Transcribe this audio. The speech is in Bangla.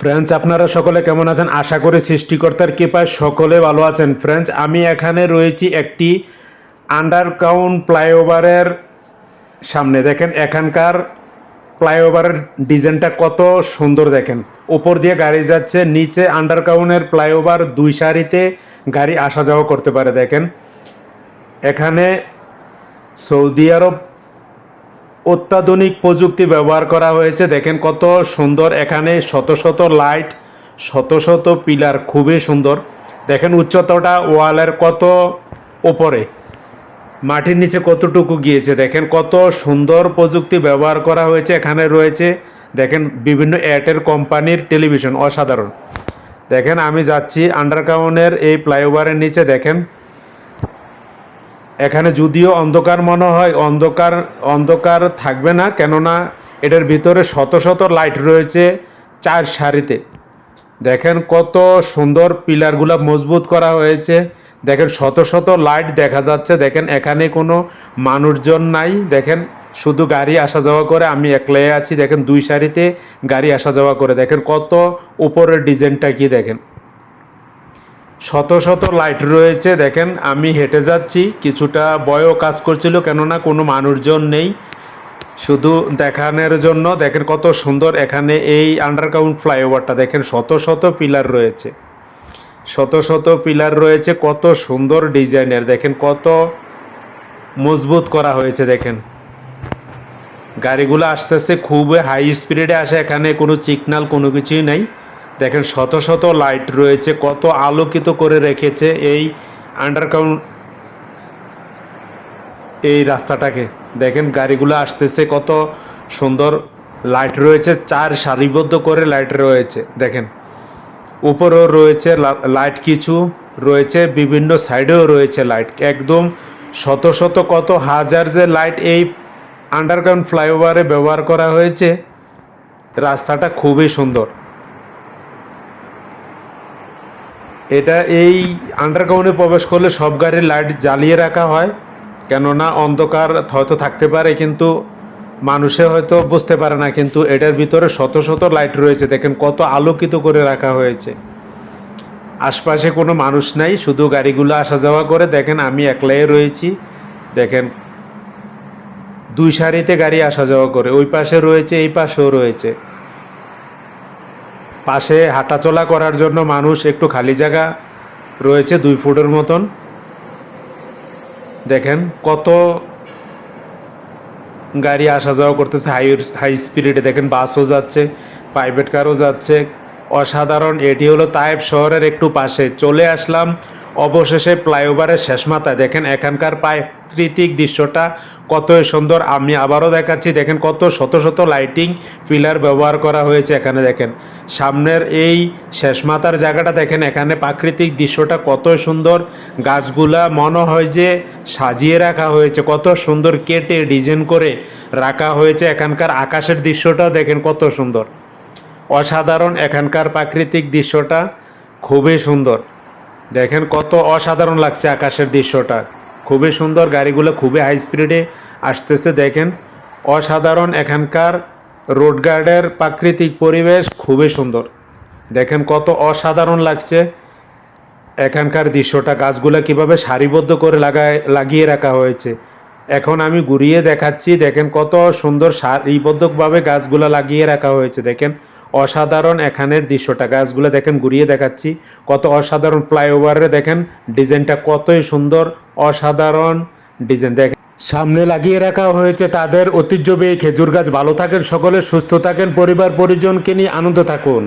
ফ্রেন্ডস আপনারা সকলে কেমন আছেন? আশা করি সৃষ্টিকর্তার কৃপায় সকলে ভালো আছেন। ফ্রেন্ডস আমি এখানে রয়েছি একটি আন্ডারগ্রাউন্ড ফ্লাইওভারের সামনে। দেখেন, এখানকার ফ্লাইওভারের ডিজাইনটা কত সুন্দর দেখেন। উপর দিয়ে গাড়ি যাচ্ছে, নিচে আন্ডারগ্রাউন্ডের ফ্লাইওভার দুই সারিতে গাড়ি আসা যাওয়া করতে পারে, দেখেন। এখানে সৌদি আরব অত্যাধুনিক প্রযুক্তি ব্যবহার করা হয়েছে। দেখেন কত সুন্দর এখানে শত শত লাইট, শত শত পিলার, খুবই সুন্দর। দেখেন উচ্চতাটা ওয়ালের কত ওপরে, মাটির নিচে কতটুকু গিয়েছে। দেখেন কত সুন্দর প্রযুক্তি ব্যবহার করা হয়েছে, এখানে রয়েছে। দেখেন বিভিন্ন এয়ারটেল কোম্পানির টেলিভিশন, অসাধারণ। দেখেন আমি যাচ্ছি আন্ডারগ্রাউন্ডের এই ফ্লাইওভারের নিচে, দেখেন। এখানে যদিও অন্ধকার মনে হয়, অন্ধকার অন্ধকার থাকবে না, কেননা এটার ভিতরে শত শত লাইট রয়েছে চার সারিতে। দেখেন কত সুন্দর পিলারগুলো মজবুত করা হয়েছে। দেখেন শত শত লাইট দেখা যাচ্ছে। দেখেন এখানে কোনো মানুষজন নাই। দেখেন শুধু গাড়ি আসা যাওয়া করে, আমি একলাই আছি। দেখেন দুই সারিতে গাড়ি আসা যাওয়া করে। দেখেন কত উপরের ডিজাইনটা কি দেখেন। শত শত লাইট রয়েছে, দেখেন, আমি হেঁটে যাচ্ছি, কিছুটা বয়ও কাজ করছিল, কেননা কোনো মানুষজন নেই, শুধু দেখানোর জন্য, দেখেন কত সুন্দর এখানে এই আন্ডারগ্রাউন্ড ফ্লাইওভারটা দেখেন, শত শত পিলার রয়েছে, শত শত পিলার রয়েছে, কত সুন্দর ডিজাইনের দেখেন, কত মজবুত করা হয়েছে, দেখেন, গাড়িগুলো আস্তে আস্তে খুবই হাই স্পিডে আসে, এখানে কোনো সিগনাল কোনো কিছুই নাই। দেখেন শত শত লাইট রয়েছে, কত আলোকিত করে রেখেছে এই আন্ডারগ্রাউন্ড এই রাস্তাটাকে। দেখেন গাড়িগুলো আসতেছে, কত সুন্দর লাইট রয়েছে, চার সারিবদ্ধ করে লাইট রয়েছে, দেখেন। উপরেও রয়েছে লাইট কিছু রয়েছে, বিভিন্ন সাইডেও রয়েছে লাইট একদম শত শত, কত হাজার যে লাইট এই আন্ডারগ্রাউন্ড ফ্লাইওভারে ব্যবহার করা হয়েছে, রাস্তাটা খুবই সুন্দর। এটা এই আন্ডারগ্রাউন্ডে প্রবেশ করলে সব গাড়ির লাইট জ্বালিয়ে রাখা হয়। কেননা অন্ধকার হয়তো থাকতে পারে, কিন্তু মানুষে হয়তো বুঝতে পারে না। কিন্তু এটার ভিতরে শত শত লাইট রয়েছে। দেখেন কত আলোকিত করে রাখা হয়েছে। আশপাশে কোনো মানুষ নাই, শুধু গাড়িগুলো আসা যাওয়া করে। দেখেন আমি একলাই রয়েছি। দেখেন দুই সারিতে গাড়ি আসা যাওয়া করে। ওই পাশে রয়েছে, এই পাশেও রয়েছে। পাশে হাঁটাচলা করার জন্য মানুষ একটু খালি জায়গা রয়েছে দুই ফুটের মতন। দেখেন কত গাড়ি আসা যাওয়া করতেছে, হাই হাই স্পিডে। দেখেন বাসও যাচ্ছে, প্রাইভেট কারও যাচ্ছে। অসাধারণ, এটি হলো তায়েব শহরের একটু পাশে। চলে আসলাম অবশেষে ফ্লাইওভারের শেষ মাথায়। দেখেন এখানকার প্রাকৃতিক দৃশ্যটা কতই সুন্দর। আমি আবারও দেখাচ্ছি, দেখেন কত শত শত লাইটিং পিলার ব্যবহার করা হয়েছে এখানে, দেখেন। সামনের এই শেষ মাথার জায়গাটা, দেখেন, এখানে প্রাকৃতিক দৃশ্যটা কত সুন্দর। গাছগুলা মনে হয় যে সাজিয়ে রাখা হয়েছে, কত সুন্দর কেটে ডিজাইন করে রাখা হয়েছে এখানকার আকাশের দৃশ্যটাও দেখেন কত সুন্দর। অসাধারণ এখানকার প্রাকৃতিক দৃশ্যটা, খুবই সুন্দর। দেখেন কত অসাধারণ লাগছে আকাশের দৃশ্যটা। খুবই সুন্দর গাড়িগুলো, খুবই হাই স্পিডে আসতেছে, দেখেন। অসাধারণ এখানকার রোড গার্ডের প্রাকৃতিক পরিবেশ, খুবই সুন্দর। দেখেন কত অসাধারণ লাগছে এখানকার দৃশ্যটা, গাছগুলো কীভাবে সারিবদ্ধ করে লাগায়, লাগিয়ে রাখা হয়েছে। এখন আমি ঘুরিয়ে দেখাচ্ছি, দেখেন কত সুন্দর সারিবদ্ধভাবে গাছগুলো লাগিয়ে রাখা হয়েছে, দেখেন। অসাধারণ এখানের দৃশ্যটা। গাছগুলো দেখেন, ঘুরিয়ে দেখাচ্ছি। কত অসাধারণ ফ্লাইওভারে দেখেন, ডিজাইনটা কতই সুন্দর, অসাধারণ ডিজাইন। দেখেন, সামনে লাগিয়ে রাখা হয়েছে তাদের ঐতিহ্যবাহী খেজুর গাছ। ভালো থাকেন সকলে, সুস্থ থাকেন পরিবার পরিজনকে নিয়ে আনন্দ থাকুন।